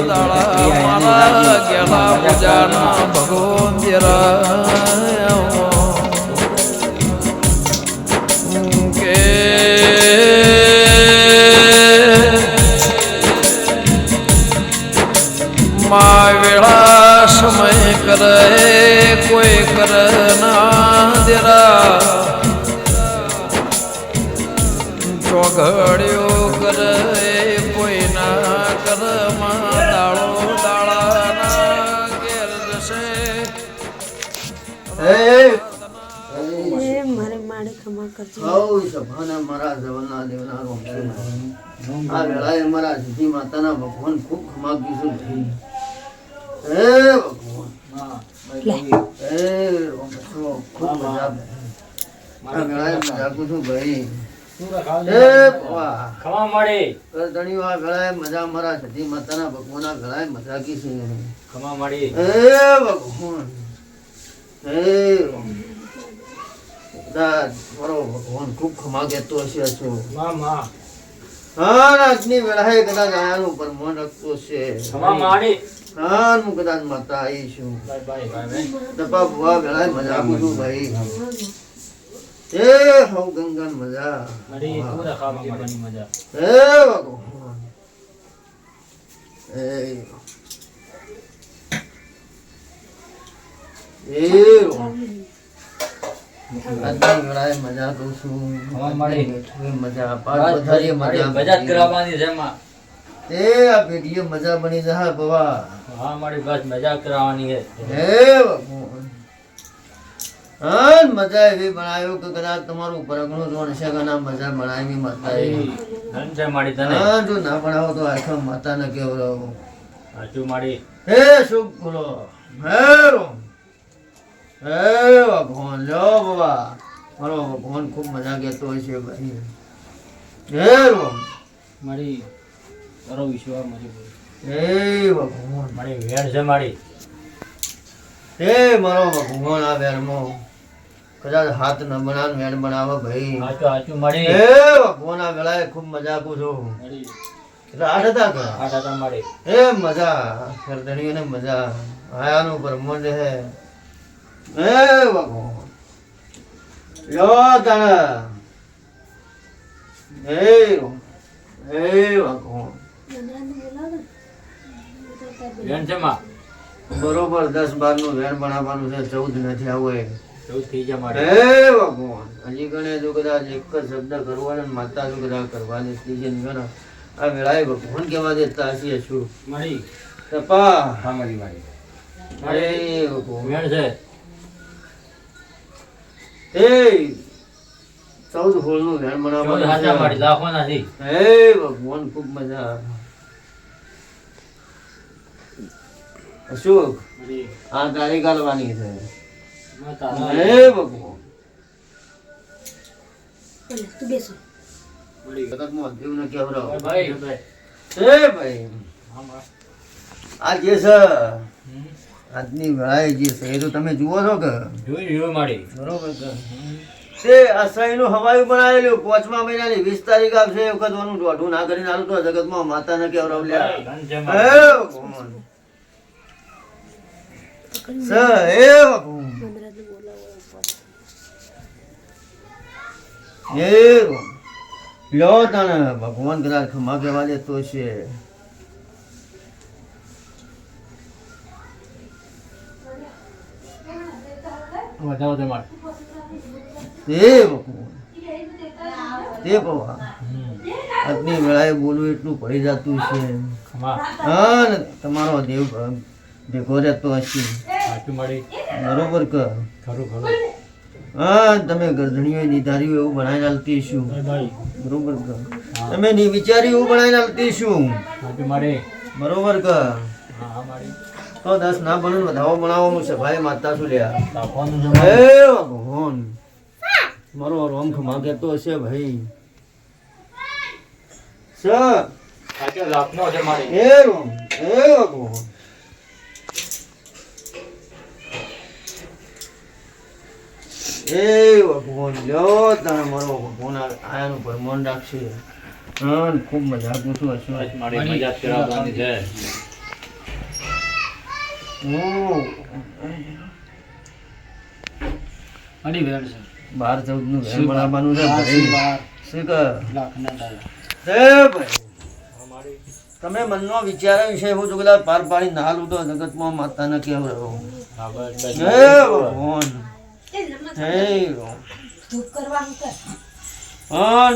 દાડા મારા ગેલા પૂજાના ભગવાન જરા. કે માં વેળા સમય કરે કોઈ કર ના દેરા આ વેળાએ મારા સિદ્ધિ માતાના ભગવાન ખૂબ ખમાગ્યું છું. ભાઈ. હે ભગવાન હે ખૂબ મજા આ વેળાએ ભાઈ. મજા મારા સિદ્ધિ માતાના ભગવાનના વેળાએ મજાકી છે. ખમા મળી. હે ભગવાન. હે મારો ભગવાન ખૂબ ખમા કહેતો હશે છો માં માં હા વેળાએ કદાચ આયાનું મન રખતો છે માડી હા હું કદાચ માતા આવી છું. બાય બાય બાય ટપા ભુવા વેળાએ મજા આપું છું ભાઈ. એ હવ ગંગન મજા. પૂરા ભગવાન એ એ મજા કરું છું. હા, મજા. મજા કરાવવાની છે એ આ પેઢીએ મજા બની જા બવા હા મારી બસ મજા કરાવવાની છે. હે હા મજા એવી બનાવ્યો કે કદાચ તમારું પરગણું જો કે ના મજા બનાવી માતા મારી તને. હા જો ના બનાવો તો આખા માતાને કેવડાવો. સાચું મારી. હે શુભ બોલો. હે હે ભગવાન લો બાબા. મારો ભગવાન ખૂબ મજા કહેતો હોય છે ભાઈ. હે મારી તારો વિશ્વાસ મારી. હે ભગવાન. મારી વેણ છે મારી. હે મારો ભગવાન આ વેરમો કદાચ હાથ ન બનાવ વેણ બનાવો ભાઈ. હાચું હાચું મળી હે ભગવાન આ વેળાએ ખૂબ મજા આપું છું. એટલે આઠ હતા કે? આઠ હતા મળી હે મજા. ગરદણીઓને મજા. આયાનું બ્રહ્માંડ હે. હે ભગવાન યો તાણા હે રો- હે ભગવાન વેણ છે માં બરોબર દસ બારનું વેણ બનાવવાનું છે ચૌદ નથી આવું એ ચૌદ થઈ જાય મારે. હે ભગવાન હજી ગણે જો કદાચ એક જ શબ્દ કરવાનો ને માતા જો કદાચ કરવાની સ્થિતિ ની આ મેળાએ ભગવાન કહેવા દેતા હશે છું મારી તપા હા મારી મારી અરે ભગવાન. છે. એ ચૌદ હોળનું મારી બનાવવાનું લાખો નથી હે ભગવાન ખૂબ મજા અશોક આ તારે ગાલવાની છે. માં તારા હે ભગવાન. તું બેસો. ભાઈ આ જે છે. આજની વેળાએ જે છે એ તો તમે જુઓ છો કે. જોઈ જોઈ માડી બરોબર તે આ સહીનું હવાયું બનાવેલું પાંચમા મહિનાની વીસ તારીખ આવશે એ વખત વાનું દોઢું ના કરીને આલું તો જગતમાં બોલાવો હે રોમ. લ્યો ભગવાન કદાચ ખમા કહેવા દેતો છે. વધારો છે મારે હે તે પવા આજની વેળાએ બોલવું એટલું પડી જતું છે. હા ને તમારો દેવ ભેગો રહેતો હશે. બરોબર કર ખરું ખરું. હા તમે ગરધણીઓ નિધાર્યું એવું બનાવી હાલતી શું? બરોબર કર તમે ની વિચાર્યું એવું બનાવી શું? સાચું બરોબર કે? હા હા મારી તો દસ ના બને વધાવો બનાવવાનું છે. ભાઈ માતા શું લ્યા? હે ભગવાન. મારો રોમ માગે તો હશે ભાઈ. સ સાચો લાખનો છે મારી. હે રોમ. હે ભગવાન. એ ભગવાન લ્યો તારે મારો ભગવાન આયાનું આયાનું મન રાખશે. હા ખૂબ મજા આપું છું હશું મારી મજા કરાવવાની છે. અડી વેણ છે. બાર ચૌદનું ઘર બનાવવાનું છે શું કહે? લાખના ડાલા ભાઈ. તમે મનનો વિચાર વિશે હું તો કદાચ પાર પાડી ના લઉં જગતમાં માતાને કેમ રહ્યો હા કર.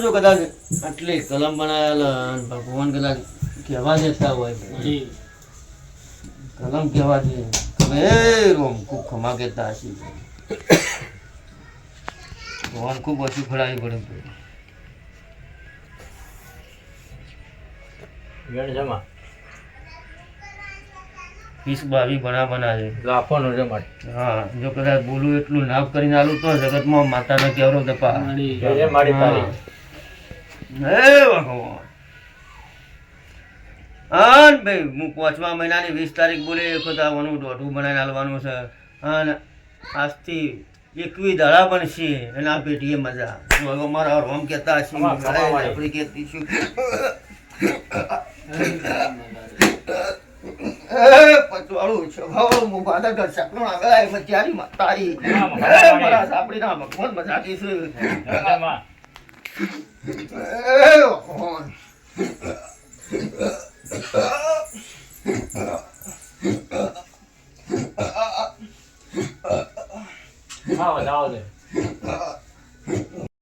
જો કદાચ આટલી કલમ બનાવેલા અને ભગવાન કદાચ કહેવા દેતા હોય જી. કલમ કહેવા છે તમે રોમ ખૂબ ખમા કહેતા હશી. ભગવાન ખૂબ ઓછું ખડાવી પડે વેણ વીસ બાવી બના બના છે લાખોનો છે મારે હા જો કદાચ બોલું એટલું નાપ કરીને આલું તો જગતમાં માતાને કેવરો દપા ભગવાન. હા ભાઈ હું પાંચમા મહિનાની વીસ તારીખ બોલી એક વખત આવવાનું દોઢું બનાવીને હાલવાનું છે. અને આજથી એકવી દાડા બનશે અને એના પેટીએ મજા. હવે મારા રોમ કહેતા હશે. આપણે કહેતી છું. પચવાળું છભાવાળું હું બાધા ઘર આગળ આવી એ વાળી. મારા સાપડીના ભગવાન મજા છે.